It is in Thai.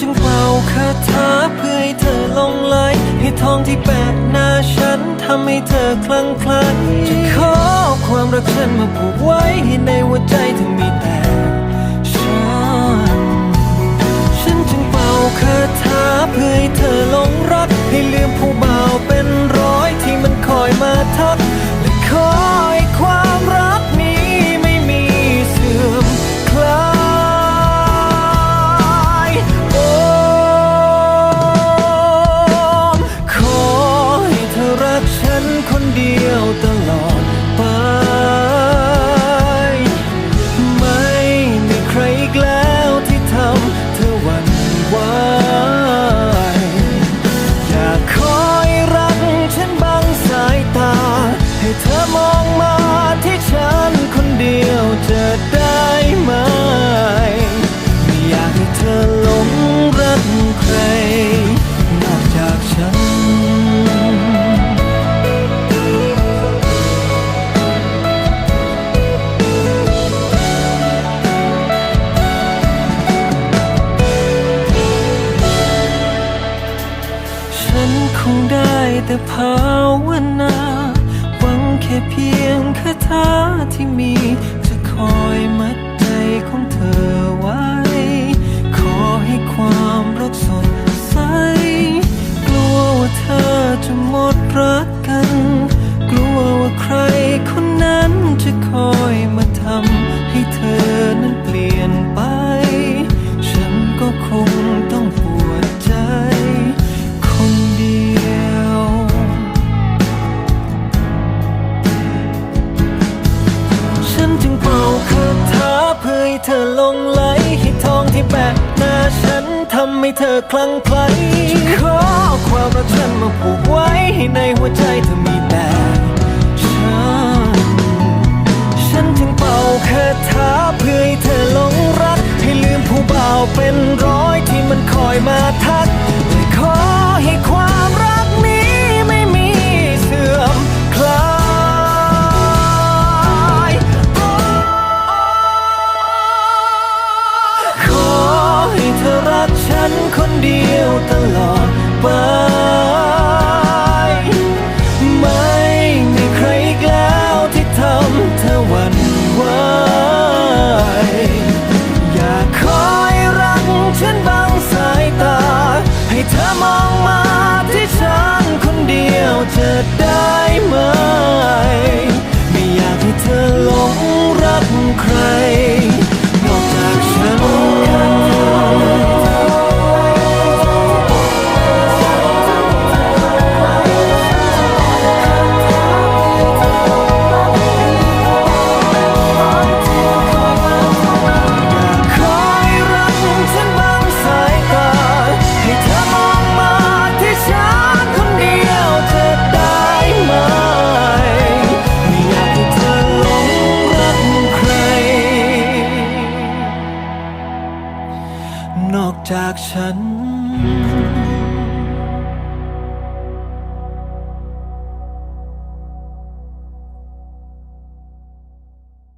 จึงเป่าคาถาเพื่อให้เธอลงไหลให้ทองที่แปะหน้าฉันทำให้เธอคลั่งไคล้จะขอความรักฉันมาผูกไว้ให้ในหัวใจเธอมีแต่ฉัน ฉันจึงเป่าคาถาเพื่อให้เธอ อหลงรักใคร นอกจากฉัน ฉันคงได้แต่ภาวนาหวังแค่เพียงคาถาที่มีจะคอยมัด รักกัน กลัวว่าใครคนนั้นจะคอยมาทำให้เธอนั้นเปลี่ยนไป ฉันก็คงต้องปวดใจ คนเดียว ฉันจึงเป่าคาถาเพื่อให้เธอลงไหลให้ทองที่แปะหน้าฉันทำให้เธอคลั่งไคล้ ความรักฉันมาผูกไว้ให้ในหัวใจเธอมีแต่ฉัน ฉันจึงเป่าคาถาเพื่อให้เธอหลงรัก ให้ลืมผู้บ่าวเป็นร้อยที่มันคอยมาทักและขอให้ความรักนี้ไม่มีเสื่อมคลาย ขอให้เธอรักฉันคนเดียวต ฉัน